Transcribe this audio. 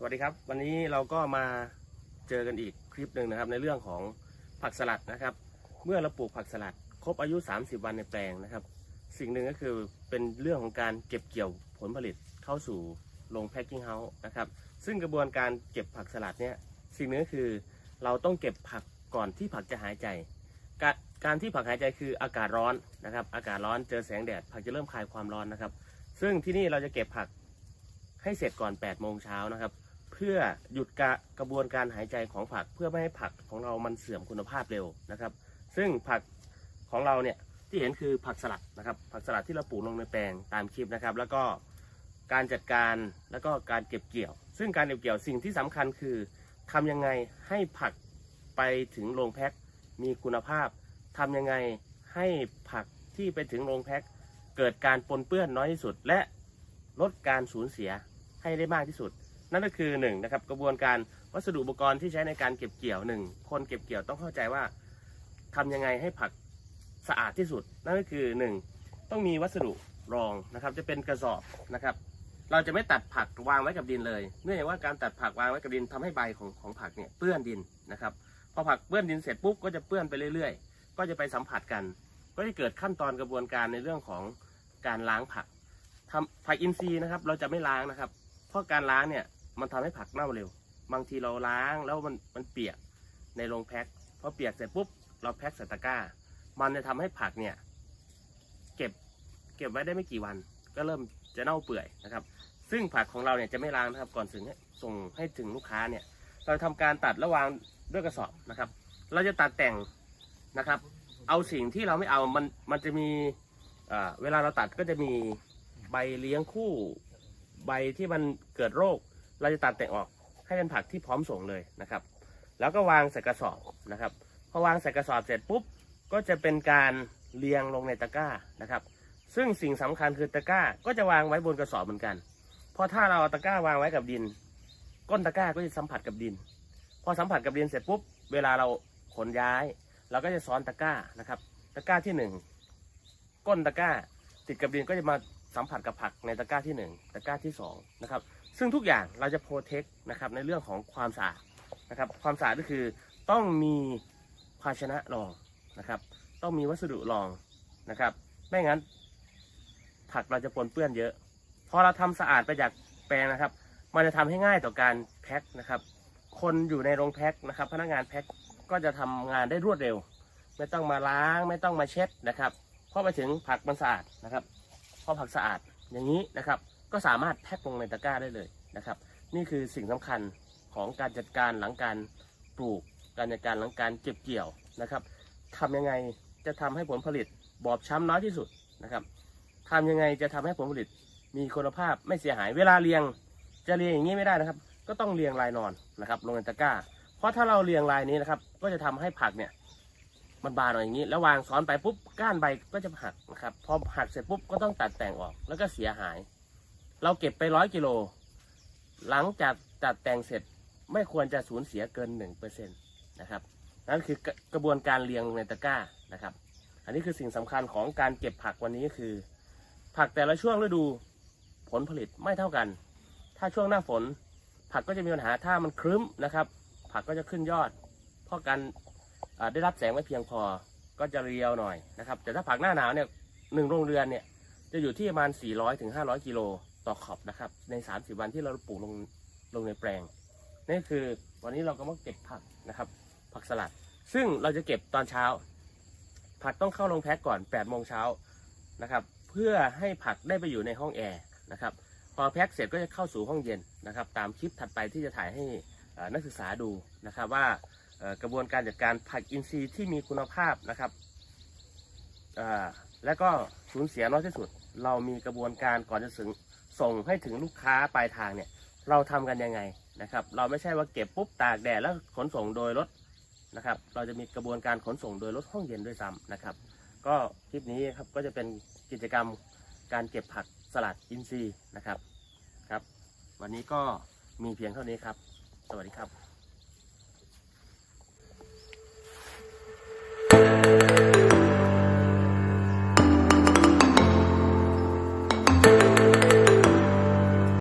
สวัสดีครับ วันนี้เราก็มาเจอกันอีกคลิปหนึ่งนะครับ ในเรื่องของผักสลัดนะครับ เมื่อเราปลูกผักสลัด ครบอายุ 30 วันในแปลงนะครับ สิ่งหนึ่งก็คือเป็นเรื่องของการเก็บเกี่ยวผลผลิตเข้าสู่โรงแพ็คกิ้งเฮาส์นะครับ ซึ่งกระบวนการเก็บผักสลัดเนี่ยสิ่งหนึ่งก็คือเราต้องเก็บผักก่อนที่ผักจะหายใจการการที่ผักหายใจคืออากาศร้อนนะครับ อากาศร้อนเจอแสงแดด ผักจะเริ่มคลายความร้อนนะครับ ซึ่งที่นี่เราจะเก็บผักให้เสร็จก่อน8โมงเช้านะครับ พื่อหยุดกระกระบวนการหายใจของผักเพื่อไม่ให้ผักของเรามันเสื่อมคุณภาพเร็วนะครับ ซึ่งผักของเราเนี่ยที่เห็นคือผักสลัดนะครับ ผักสลัดที่เราปลูกลงในแปลงตามคลิปนะครับ แล้วก็การจัดการแล้วก็การเก็บเกี่ยว ซึ่งการเก็บเกี่ยวสิ่งที่สำคัญคือทำยังไงให้ผักไปถึงโรงแพ็คมีคุณภาพทำยังไงให้ผักที่ไปถึงโรงแพ็คเกิดการปนเปื้อนน้อยที่สุด และลดการสูญเสียให้ได้มากที่สุด นั่นก็คือหนึ่งนะครับกระบวนการวัสดุอุปกรณ์ที่ใช้ในการเก็บเกี่ยวหนึ่งคนเก็บเกี่ยวต้องเข้าใจว่าทำยังไงให้ผักสะอาดที่สุด นั่นก็คือหนึ่งต้องมีวัสดุรองนะครับ จะเป็นกระสอบนะครับ เราจะไม่ตัดผักวางไว้กับดินเลย เนื่องจากว่าการตัดผักวางไว้กับดินทำให้ใบของของผักเนี่ยเปื้อนดินนะครับพอผักเปื้อนดินเสร็จปุ๊บก็จะเปื้อนไปเรื่อยๆ ก็จะไปสัมผัสกัน ก็จะเกิดขั้นตอนกระบวนการในเรื่องของการล้างผักทำผักอินทรีย์นะครับ เราจะไม่ล้างนะครับ เพราะการล้างเนี่ย มันทำให้ผักเน่าเร็ว บางทีเราล้างแล้วมันมันเปียกในโรงแพ็คพอเปียกเสร็จปุ๊บเราแพ็คใส่ตะกร้า มันจะทำให้ผักเนี่ย เก็บเก็บไว้ได้ไม่กี่วัน ก็เริ่มจะเน่าเปื่อยนะครับ ซึ่งผักของเราเนี่ยจะไม่ล้างนะครับก่อนถึงส่งให้ถึงลูกค้าเนี่ย เราทำการตัดระวางด้วยกระสอบนะครับ เราจะตัดแต่งนะครับ เอาสิ่งที่เราไม่เอามันมันจะมีเวลาเราตัดก็จะมีใบเลี้ยงคู่ ใบที่มันเกิดโรค เราจะตัดแต่งออกให้เป็นผักที่พร้อมส่งเลยนะครับ แล้วก็วางใส่กระสอบนะครับ พอวางใส่กระสอบเสร็จปุ๊บ ก็จะเป็นการเรียงลงในตะกร้านะครับ ซึ่งสิ่งสำคัญคือตะกร้าก็จะวางไว้บนกระสอบเหมือนกัน เพราะถ้าเราเอาตะกร้าวางไว้กับดิน ก้นตะกร้าก็จะสัมผัสกับดิน พอสัมผัสกับดินเสร็จปุ๊บ เวลาเราขนย้าย เราก็จะซ้อนตะกร้านะครับ ตะกร้าที่หนึ่งก้นตะกร้า ติดกับดินก็จะมา สัมผัสกับผักในตะกร้าที่หนึ่งตะกร้าที่สองนะครับซึ่งทุกอย่างเราจะโปรเทคนะครับในเรื่องของความสะอาดนะครับความสะอาดก็คือต้องมีภาชนะรองนะครับต้องมีวัสดุรองนะครับไม่งั้น ผักเราจะปนเปื้อนเยอะพอเราทำสะอาดไปจากแปลงนะครับ มันจะทำให้ง่ายต่อการแพ็คนะครับ คนอยู่ในโรงแพ็คนะครับ พนักงานแพ็คก็จะทำงานได้รวดเร็ว ไม่ต้องมาล้างไม่ต้องมาเช็ดนะครับพอไปถึงผักมันสะอาดนะครับ อผักสะอาดอย่างนี้นะครับ ก็สามารถแพ็คลงในตะกร้าได้เลยนะครับ นี่คือสิ่งสำคัญของการจัดการหลังการปลูก การจัดการหลังการเก็บเกี่ยวนะครับทำยังไงจะทำให้ผลผลิตบอบช้ำน้อยที่สุดนะครับทำยังไงจะทำให้ผลผลิตมีคุณภาพไม่เสียหาย เวลาเรียงจะเรียงอย่างนี้ไม่ได้นะครับ ก็ต้องเรียงลายนอนนะครับ ลงในตะกร้า เพราะถ้าเราเรียงลายนี้นะครับ ก็จะทำให้ผักเนี่ย มันบานออกอย่างนี้ แล้ววางซ้อนไปปุ๊บก้านใบก็จะหักนะครับ พอหักเสร็จปุ๊บก็ต้องตัดแต่งออก แล้วก็เสียหาย เราเก็บไปร้อยกิโล หลังจากตัดแต่งเสร็จไม่ควรจะสูญเสียเกินหนึ่งเปอร์เซ็นตนะครับ นั่นคือกระกระบวนการเรียงลงในตะกร้านะครับ อันนี้คือสิ่งสำคัญของการเก็บผักวันนี้คือ ผักแต่ละช่วงฤดูผลผลิตไม่เท่ากัน ถ้าช่วงหน้าฝน ผักก็จะมีปัญหาถ้ามันครึ้มนะครับ ผักก็จะขึ้นยอด เพราะการ ได้รับแสงไม่เพียงพอก็จะเรียวหน่อยนะครับแต่ถ้าผักหน้าหนาวเนี่ยหนึ่งโรงเรือนเนี่ยจะอยู่ที่ประมาณ 400ถึง500 กิโลต่อขอบนะครับ ใน 30 วันที่เราปลูกลงลงในแปลงนี่คือวันนี้เราก็มาเก็บผักนะครับ ผักสลัด ซึ่งเราจะเก็บตอนเช้า ผักต้องเข้าลงแพ็คก่อน8โมงเช้านะครับ เพื่อให้ผักได้ไปอยู่ในห้องแอร์นะครับ พอแพ็คเสร็จก็จะเข้าสู่ห้องเย็นนะครับ ตามคลิปถัดไปที่จะถ่ายให้นักศึกษาดูนะครับว่า กระบวนการจัดการผักอินทรีย์ที่มีคุณภาพนะครับและก็สูญเสียน้อยที่สุด เรามีกระบวนการก่อนจะถึงส่งให้ถึงลูกค้าปลายทางเนี่ยเราทำกันยังไงนะครับ เราไม่ใช่ว่าเก็บปุ๊บตากแดดแล้วขนส่งโดยรถนะครับ เราจะมีกระบวนการขนส่งโดยรถห้องเย็นด้วยซ้ำนะครับ ก็คลิปนี้ครับก็จะเป็นกิจกรรมการเก็บผักสลัดอินทรีย์นะครับครับ วันนี้ก็มีเพียงเท่านี้ครับ สวัสดีครับ Thank you.